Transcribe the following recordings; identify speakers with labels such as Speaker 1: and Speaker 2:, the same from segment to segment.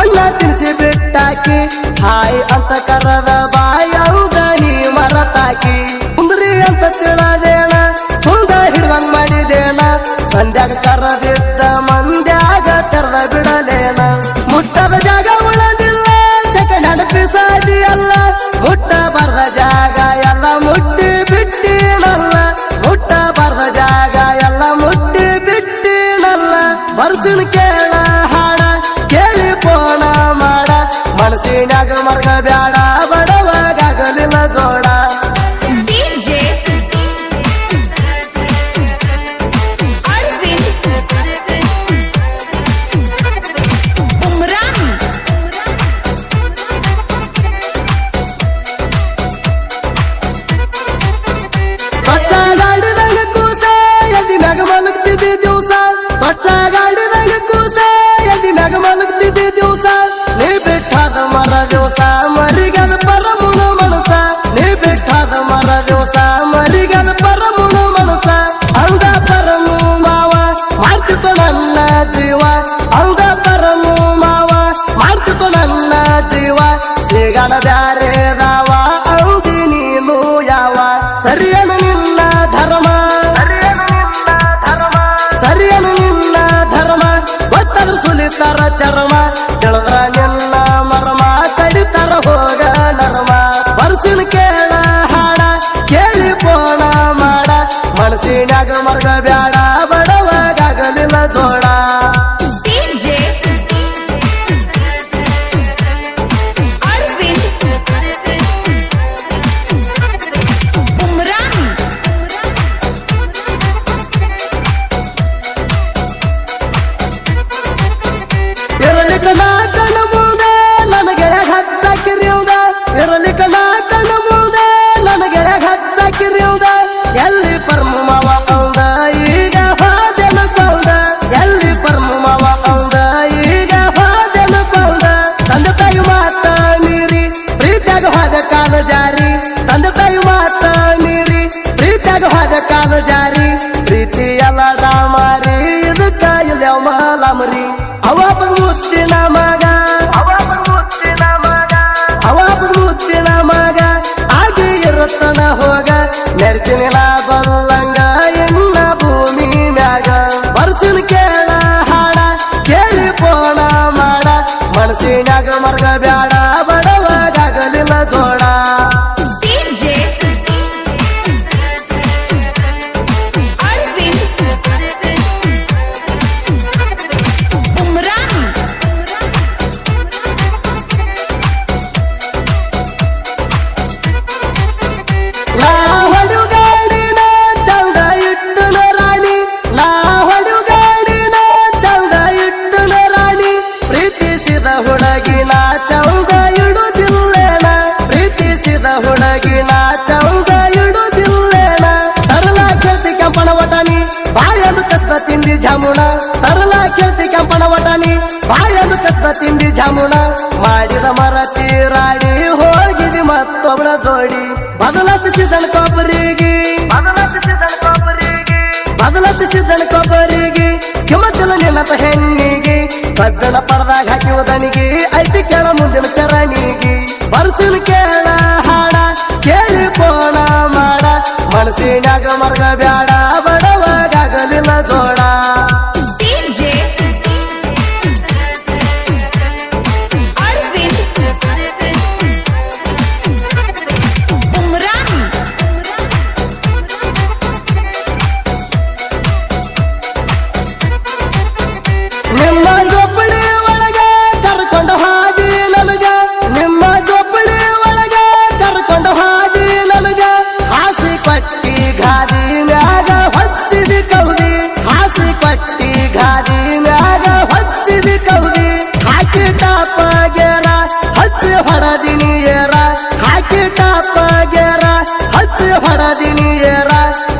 Speaker 1: ಮಣ್ಣ ತಿನ್ಸಿ ಬಿಟ್ಟಾಕಿ. ಹಾಯ್ ಅಂತ ಕರದ ಬಾಯ ನೀ ಮರತಾಕಿ. ಕುಂದ್ರಿ ಅಂತ ತಿಳದೇನ, ಸುಂದ ಹಿಡ್ವಂಗ್ ಮಾಡಿದೇನ. ಸಂಧ್ಯಾಗ ಕರದಿದ್ದ ಮಂದ್ಯಾಗ ತೆರೆದ ಬಿಡಲೇನ. ಮುಟ್ಟದ ಜಾಗ ಉಳದಿಲ್ಲ ಸೆಕೆಂಡ್ ಹ್ಯಾಂಡ್ ಪಿಸಾದಿ ಅಲ್ಲ. ಮುಟ್ಟ ಬರ್ದ ಜಾಗ ಎಲ್ಲ ಮುಟ್ಟಿ ಬಿಟ್ಟಿನಲ್ಲ. ಮುಟ್ಟ ಬರದ ಜಾಗ ಎಲ್ಲ ಮುಟ್ಟಿ ಬಿಟ್ಟಿನಲ್ಲ. ಬರ್ಸಿನ ಕೇಳ நெருத்து நிலா ತಿಂದಿ ಜಾಮುಣ ಮಾಡಿದ ಮರ ತೀರಾಡಿ ಹೋಗಿದಿ ಮತ್ತೊಬ್ಬಳ ಜೋಡಿ. ಬದಲಾಯಿಸಿದನ ಕೊಬ್ಬರಿಗೆ ಬದಲಾಯಿಸಿದನ ಕೊಬ್ಬರಿಗೆ ಬದಲಾಯಿಸಿದನ ಕೊಬ್ಬರಿಗೆ ಕಿಮತ್ತಲ ನಿನ್ನತ ಹೆಣ್ಣಿಗೆ ಕಬ್ಬಿಣ ಹಾಕಿ ಹಾಕಿವುದನಿಗೆ, ಐತಿ ಕೇಳ ಮುಂದಿನ ಚರಣಿಗೆ. ಬರ್ಸಿನ ಕೇಳ ಹಾಡ, ಕೇಳಿ ಪೋಣ ಮಾಡ ಮನಸ್ಸಿನಾಗ ಮರ್ಗ ಬ್ಯಾಡ. ಗಾದಿ ಮ್ಯಾಗ ಹೊಚ್ಚಿದಿ ಕೌದಿ. ಹಾಕಿ ಟಾಪ ಗೇರ, ಹಚ್ಚಿ ಹೊಡದಿನಿ ಏರ. ಹಾಕಿ ಟಾಪ ಗೇರ, ಹಚ್ಚಿ ಹೊಡದಿನಿ ಏರ.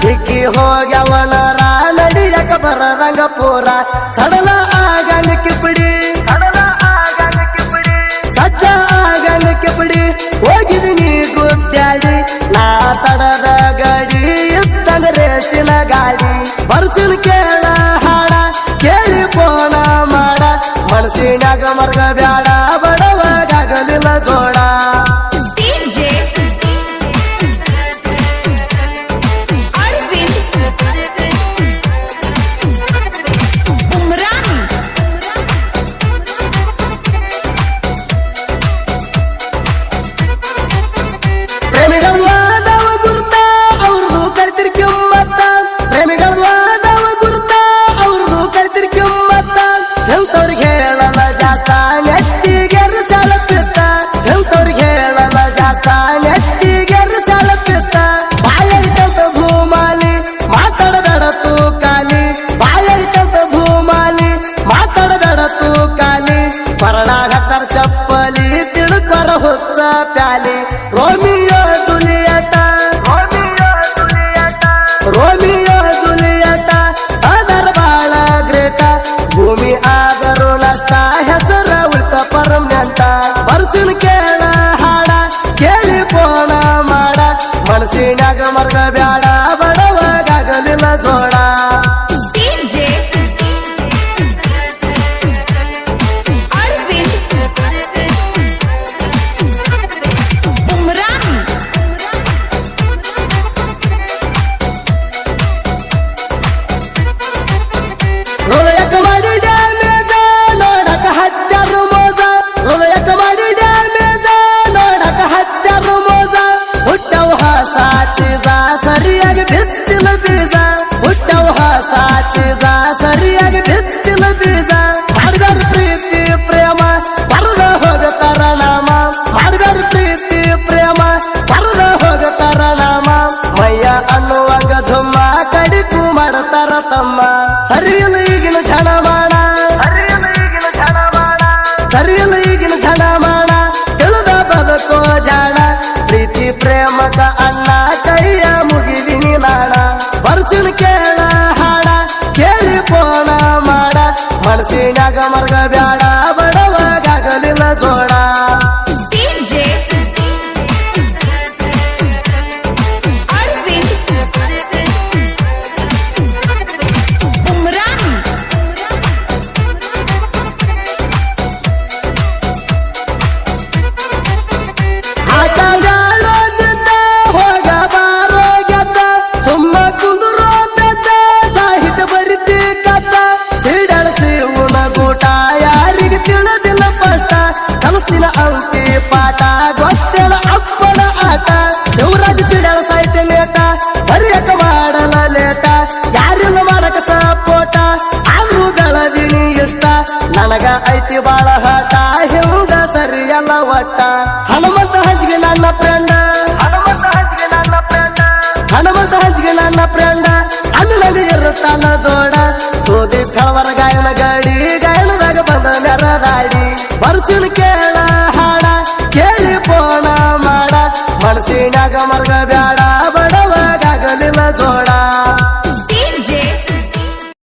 Speaker 1: ಹಿಕ್ಕಿ ಹೋಗ್ಯವನರ ನಡಿಯಕ ಬರ ರಂಗಪುರ ಸಡಲ ಆಗಲಿಕ್ಕೆ ಬಿಡಿ. ಸಡಲ ಆಗಲಿಕ್ಕೆ ಬಿಡಿ. ಸಜ್ಜ ಆಗಲಿಕ್ಕೆ ಬಿಡಿ. ಹೋಗಿದಿನಿ ಗುದ್ದಾಡಿ. ನಾ ತಡದ ಗಾಡಿ, ಇತ್ತಂದ್ರೆ ರೇಸಿನ ಗಾಡಿ. ಬರ್ಸಿಲ್ ಕೇಳ ಹಾಡ amargar ಸೋದಿ ಫೆಳವರ